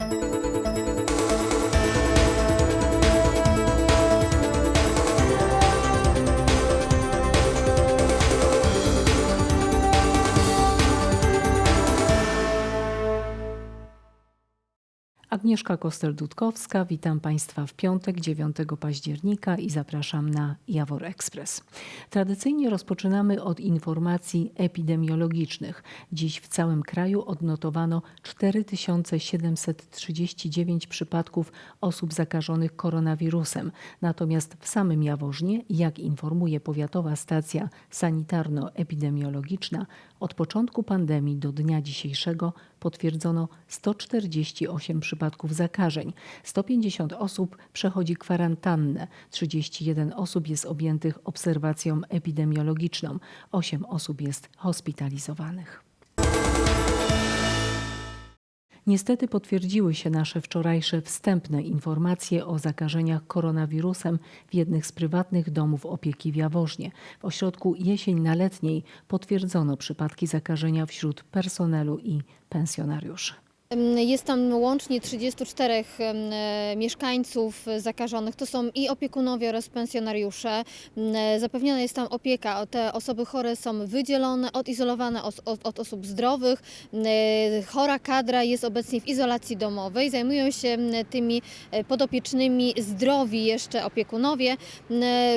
Música Agnieszka Kostel-Dudkowska, witam Państwa w piątek 9 października i zapraszam na Jawor Express. Tradycyjnie rozpoczynamy od informacji epidemiologicznych. Dziś w całym kraju odnotowano 4739 przypadków osób zakażonych koronawirusem. Natomiast w samym Jaworznie, jak informuje powiatowa stacja sanitarno-epidemiologiczna, od początku pandemii do dnia dzisiejszego potwierdzono 148 przypadków zakażeń. 150 osób przechodzi kwarantannę, 31 osób jest objętych obserwacją epidemiologiczną, 8 osób jest hospitalizowanych. Niestety potwierdziły się nasze wczorajsze wstępne informacje o zakażeniach koronawirusem w jednych z prywatnych domów opieki w Jaworznie. W ośrodku Jesień na Letniej potwierdzono przypadki zakażenia wśród personelu i pensjonariuszy. Jest tam łącznie 34 em, e, mieszkańców zakażonych. To są i opiekunowie oraz pensjonariusze. E, Zapewniona jest tam opieka. Te osoby chore są wydzielone, odizolowane os- od, od osób zdrowych. E, Chora kadra jest obecnie w izolacji domowej. Zajmują się tymi podopiecznymi zdrowi jeszcze opiekunowie.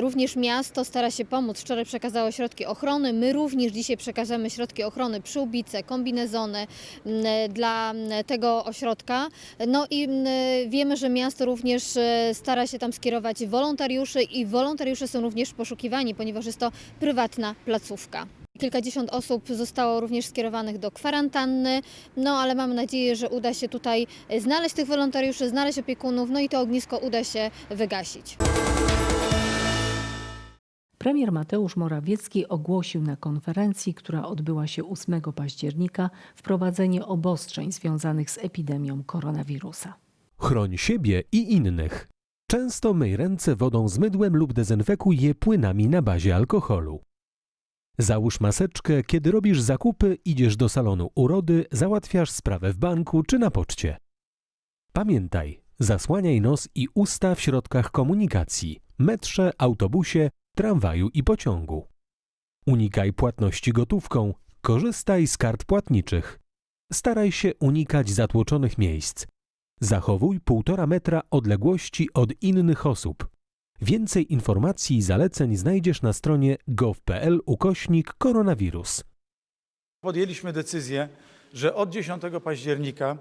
Również miasto stara się pomóc. Wczoraj przekazało środki ochrony. My również dzisiaj przekażemy środki ochrony, przyłbice, kombinezony dla tego ośrodka. No i m, wiemy, że miasto również e, stara się tam skierować wolontariuszy i wolontariusze są również poszukiwani, ponieważ jest to prywatna placówka. Kilkadziesiąt osób zostało również skierowanych do kwarantanny, no ale mamy nadzieję, że uda się tutaj e, znaleźć tych wolontariuszy, znaleźć opiekunów, no i to ognisko uda się wygasić. Premier Mateusz Morawiecki ogłosił na konferencji, która odbyła się 8 października, wprowadzenie obostrzeń związanych z epidemią koronawirusa. Chroń siebie i innych. Często myj ręce wodą z mydłem lub dezynfekuj je płynami na bazie alkoholu. Załóż maseczkę, kiedy robisz zakupy, idziesz do salonu urody, załatwiasz sprawę w banku czy na poczcie. Pamiętaj, zasłaniaj nos i usta w środkach komunikacji, metrze, autobusie, tramwaju i pociągu. Unikaj płatności gotówką, korzystaj z kart płatniczych. Staraj się unikać zatłoczonych miejsc. Zachowuj 1,5 metra odległości od innych osób. Więcej informacji i zaleceń znajdziesz na stronie gov.pl ukośnik koronawirus. Podjęliśmy decyzję, że od 10 października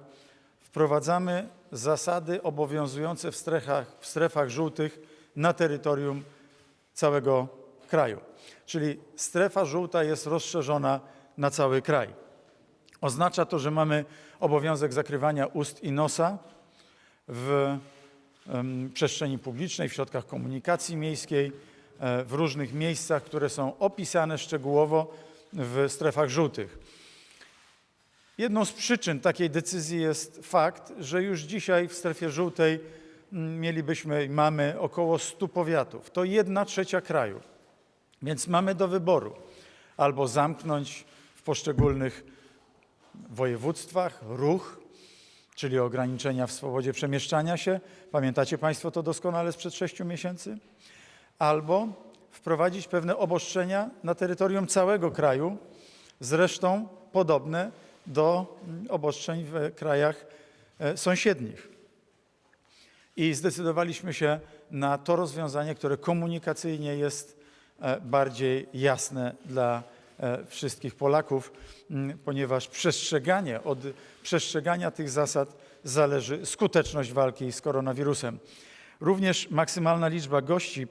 wprowadzamy zasady obowiązujące w strefach, w strefach żółtych na terytorium całego kraju. Czyli strefa żółta jest rozszerzona na cały kraj. Oznacza to, że mamy obowiązek zakrywania ust i nosa w przestrzeni publicznej, w środkach komunikacji miejskiej, e, w różnych miejscach, które są opisane szczegółowo w strefach żółtych. Jedną z przyczyn takiej decyzji jest fakt, że już dzisiaj w strefie żółtej mielibyśmy mamy około 100 powiatów. To jedna trzecia kraju. Więc mamy do wyboru albo zamknąć w poszczególnych województwach ruch, czyli ograniczenia w swobodzie przemieszczania się. Pamiętacie Państwo to doskonale sprzed sześciu miesięcy? Albo wprowadzić pewne obostrzenia na terytorium całego kraju, zresztą podobne do obostrzeń w krajach e, sąsiednich. I zdecydowaliśmy się na to rozwiązanie, które komunikacyjnie jest e, bardziej jasne dla e, wszystkich Polaków, ponieważ przestrzeganie, od przestrzegania tych zasad zależy skuteczność walki z koronawirusem. Również maksymalna liczba gości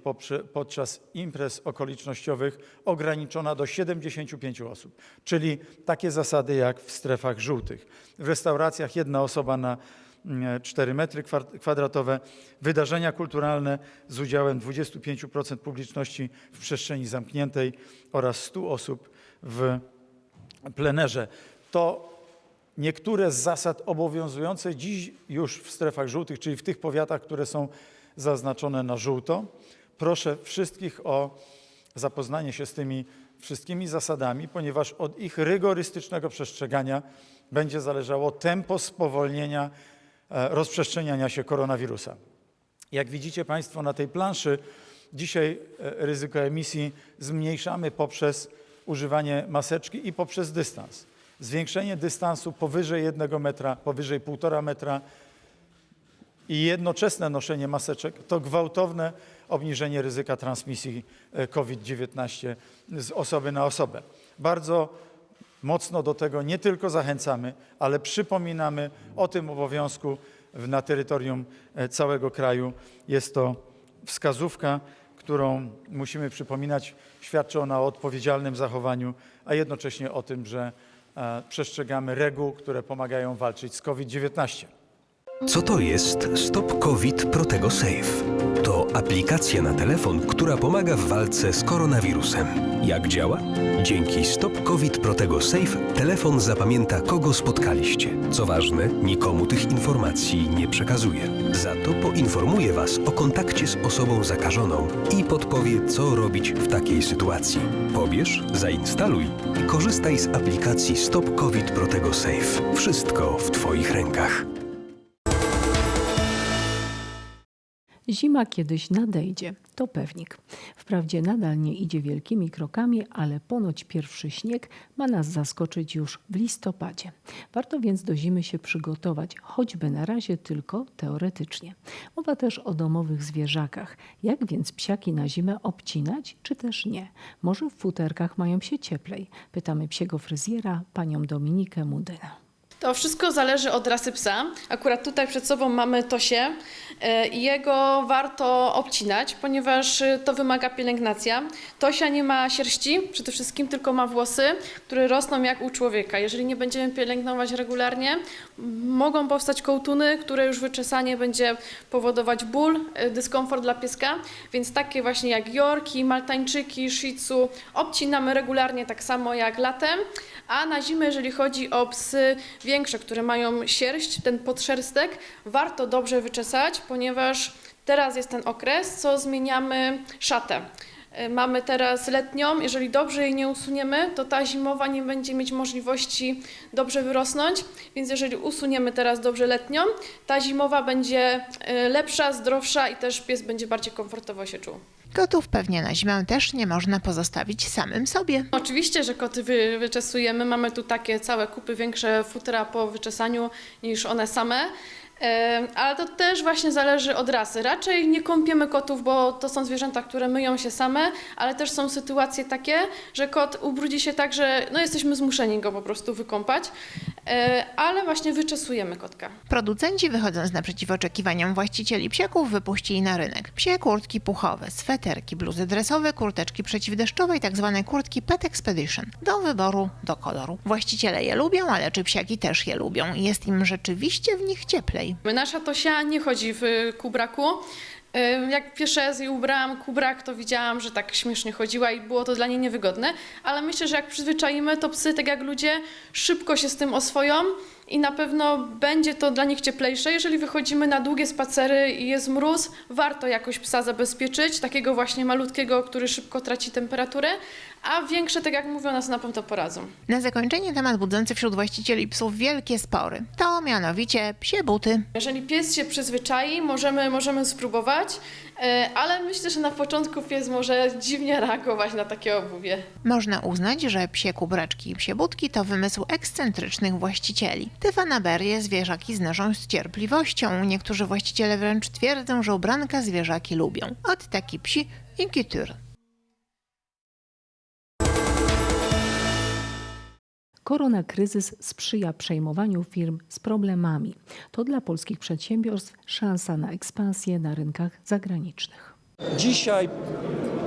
podczas imprez okolicznościowych ograniczona do 75 osób, czyli takie zasady jak w strefach żółtych. W restauracjach jedna osoba na 4 metry kwadratowe, wydarzenia kulturalne z udziałem 25% publiczności w przestrzeni zamkniętej oraz 100 osób w plenerze. To niektóre z zasad obowiązujące dziś już w strefach żółtych, czyli w tych powiatach, które są zaznaczone na żółto. Proszę wszystkich o zapoznanie się z tymi wszystkimi zasadami, ponieważ od ich rygorystycznego przestrzegania będzie zależało tempo spowolnienia rozprzestrzeniania się koronawirusa. Jak widzicie Państwo na tej planszy, dzisiaj e, ryzyko emisji zmniejszamy poprzez używanie maseczki i poprzez dystans. Zwiększenie dystansu powyżej 1 metra, powyżej 1,5 metra i jednoczesne noszenie maseczek to gwałtowne obniżenie ryzyka transmisji e, COVID-19 z osoby na osobę. Bardzo mocno do tego nie tylko zachęcamy, ale przypominamy o tym obowiązku na terytorium e, całego kraju. Jest to wskazówka, którą musimy przypominać. Świadczy ona o odpowiedzialnym zachowaniu, a jednocześnie o tym, że e, przestrzegamy reguł, które pomagają walczyć z COVID-19. Co to jest Stop COVID Protego Safe? To aplikacja na telefon, która pomaga w walce z koronawirusem. Jak działa? Dzięki Stop COVID Protego Safe telefon zapamięta, kogo spotkaliście. Co ważne, nikomu tych informacji nie przekazuje. Za to poinformuje Was o kontakcie z osobą zakażoną i podpowie, co robić w takiej sytuacji. Pobierz, zainstaluj i korzystaj z aplikacji Stop COVID Protego Safe. Wszystko w Twoich rękach. Zima kiedyś nadejdzie, to pewnik. Wprawdzie nadal nie idzie wielkimi krokami, ale ponoć pierwszy śnieg ma nas zaskoczyć już w listopadzie. Warto więc do zimy się przygotować, choćby na razie tylko teoretycznie. Mowa też o domowych zwierzakach. Jak więc psiaki na zimę obcinać, czy też nie? Może w futerkach mają się cieplej? Pytamy psiego fryzjera, panią Dominikę Mudynę. To wszystko zależy od rasy psa. Akurat tutaj przed sobą mamy Tosie e, i jego warto obcinać, ponieważ e, to wymaga pielęgnacja. Tosia nie ma sierści, przede wszystkim tylko ma włosy, które rosną jak u człowieka. Jeżeli nie będziemy pielęgnować regularnie, mogą powstać kołtuny, które już wyczesanie będzie powodować ból, e, dyskomfort dla pieska, więc takie właśnie jak Yorki, Maltańczyki, Shih Tzu obcinamy regularnie tak samo jak latem, a na zimę, jeżeli chodzi o psy większe, które mają sierść, ten podszerstek, warto dobrze wyczesać, ponieważ teraz jest ten okres, co zmieniamy szatę. Y, Mamy teraz letnią, jeżeli dobrze jej nie usuniemy, to ta zimowa nie będzie mieć możliwości dobrze wyrosnąć, więc jeżeli usuniemy teraz dobrze letnią, ta zimowa będzie y, lepsza, zdrowsza i też pies będzie bardziej komfortowo się czuł. Kotów pewnie na zimę też nie można pozostawić samym sobie. Oczywiście, że koty wy, wyczesujemy. Mamy tu takie całe kupy większe futra po wyczesaniu niż one same. Ale to też właśnie zależy od rasy. Raczej nie kąpiemy kotów, bo to są zwierzęta, które myją się same, ale też są sytuacje takie, że kot ubrudzi się tak, że no jesteśmy zmuszeni go po prostu wykąpać. E, Ale właśnie wyczesujemy kotka. Producenci wychodząc naprzeciw oczekiwaniom właścicieli psiaków wypuścili na rynek psie kurtki puchowe, sweterki, bluzy dresowe, kurteczki przeciwdeszczowe i tzw. kurtki Pet Expedition. Do wyboru, do koloru. Właściciele je lubią, ale czy psiaki też je lubią? Jest im rzeczywiście w nich cieplej. Nasza Tosia nie chodzi w kubraku. Jak pierwszy raz jej ubrałam kubrak, to widziałam, że tak śmiesznie chodziła i było to dla niej niewygodne, ale myślę, że jak przyzwyczaimy, to psy, tak jak ludzie, szybko się z tym oswoją i na pewno będzie to dla nich cieplejsze. Jeżeli wychodzimy na długie spacery i jest mróz, warto jakoś psa zabezpieczyć, takiego właśnie malutkiego, który szybko traci temperaturę, a większe, tak jak one sobie na pewno poradzą. Na zakończenie temat budzący wśród właścicieli psów wielkie spory. To mianowicie psie buty. Jeżeli pies się przyzwyczai, możemy, możemy spróbować, ale myślę, że na początku pies może dziwnie reagować na takie obuwie. Można uznać, że psie kubraczki i psie budki to wymysł ekscentrycznych właścicieli. Te fanaberie zwierzaki znoszą z cierpliwością. Niektórzy właściciele wręcz twierdzą, że ubranka zwierzaki lubią. Od taki psi i couture. Koronakryzys sprzyja przejmowaniu firm z problemami. To dla polskich przedsiębiorstw szansa na ekspansję na rynkach zagranicznych. Dzisiaj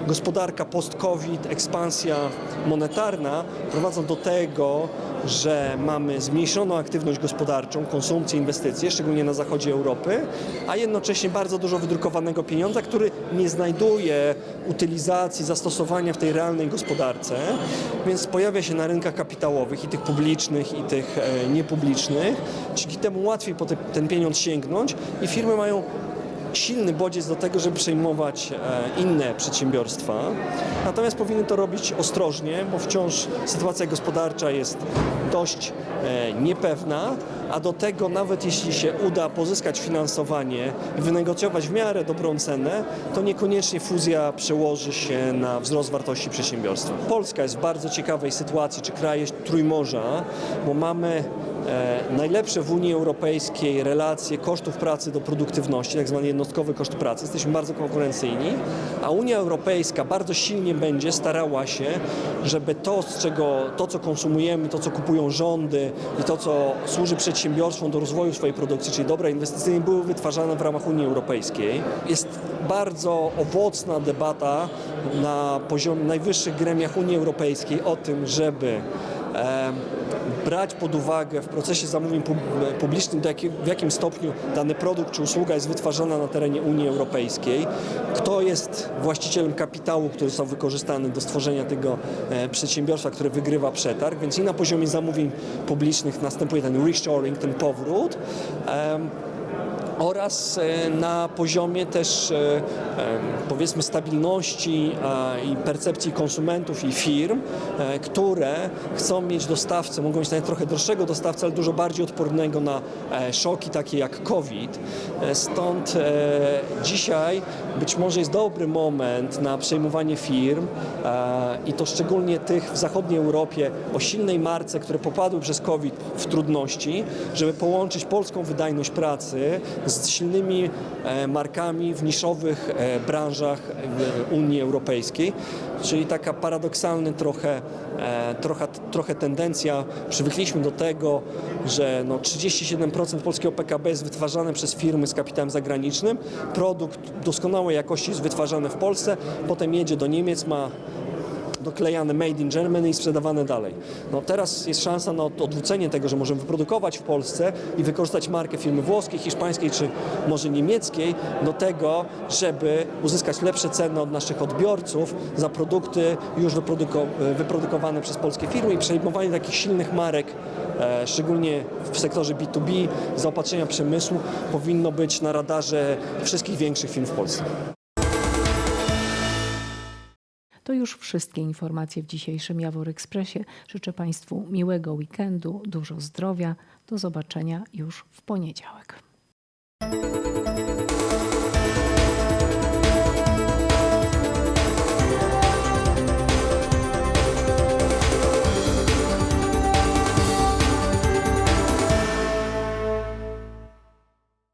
gospodarka post-COVID, ekspansja monetarna prowadzą do tego, że mamy zmniejszoną aktywność gospodarczą, konsumpcję, inwestycje, szczególnie na zachodzie Europy, a jednocześnie bardzo dużo wydrukowanego pieniądza, który nie znajduje utylizacji, zastosowania w tej realnej gospodarce, więc pojawia się na rynkach kapitałowych i tych publicznych, i tych e, niepublicznych. Dzięki temu łatwiej po te, ten pieniądz sięgnąć i firmy mają silny bodziec do tego, żeby przejmować e, inne przedsiębiorstwa. Natomiast powinny to robić ostrożnie, bo wciąż sytuacja gospodarcza jest dość e, niepewna, a do tego nawet jeśli się uda pozyskać finansowanie i wynegocjować w miarę dobrą cenę, to niekoniecznie fuzja przełoży się na wzrost wartości przedsiębiorstwa. Polska jest w bardzo ciekawej sytuacji, czy kraje Trójmorza, bo mamy najlepsze w Unii Europejskiej relacje kosztów pracy do produktywności, tak zwany jednostkowy koszt pracy. Jesteśmy bardzo konkurencyjni, a Unia Europejska bardzo silnie będzie starała się, żeby to, z czego, to co konsumujemy, to co kupują rządy i to, co służy przedsiębiorstwom do rozwoju swojej produkcji, czyli dobra inwestycyjne, były wytwarzane w ramach Unii Europejskiej. Jest bardzo owocna debata na poziomie najwyższych gremiach Unii Europejskiej o tym, żeby e, brać pod uwagę w procesie zamówień pub- publicznych, w jakim stopniu dany produkt czy usługa jest wytwarzana na terenie Unii Europejskiej, kto jest właścicielem kapitału, który został wykorzystany do stworzenia tego e, przedsiębiorstwa, które wygrywa przetarg, więc i na poziomie zamówień publicznych następuje ten reshoring, ten powrót. Oraz e, na poziomie też e, e, powiedzmy stabilności i percepcji konsumentów i firm, które chcą mieć dostawcę, mogą mieć nawet trochę droższego dostawcę, ale dużo bardziej odpornego na szoki takie jak COVID. Stąd dzisiaj być może jest dobry moment na przejmowanie firm i to szczególnie tych w zachodniej Europie o silnej marce, które popadły przez COVID w trudności, żeby połączyć polską wydajność pracy z silnymi e, markami w niszowych e, branżach Unii Europejskiej, czyli taka paradoksalny trochę, e, trochę, trochę tendencja. Przywykliśmy do tego, że no 37% polskiego PKB jest wytwarzane przez firmy z kapitałem zagranicznym. Produkt doskonałej jakości jest wytwarzany w Polsce, potem jedzie do Niemiec, ma doklejane made in Germany i sprzedawane dalej. No teraz jest szansa na od- odwrócenie tego, że możemy wyprodukować w Polsce i wykorzystać markę firmy włoskiej, hiszpańskiej czy może niemieckiej do tego, żeby uzyskać lepsze ceny od naszych odbiorców za produkty już wyproduko- wyprodukowane przez polskie firmy i przejmowanie takich silnych marek, e, szczególnie w sektorze B2B, zaopatrzenia przemysłu powinno być na radarze wszystkich większych firm w Polsce. To już wszystkie informacje w dzisiejszym Jawor Expressie. Życzę Państwu miłego weekendu, dużo zdrowia. Do zobaczenia już w poniedziałek.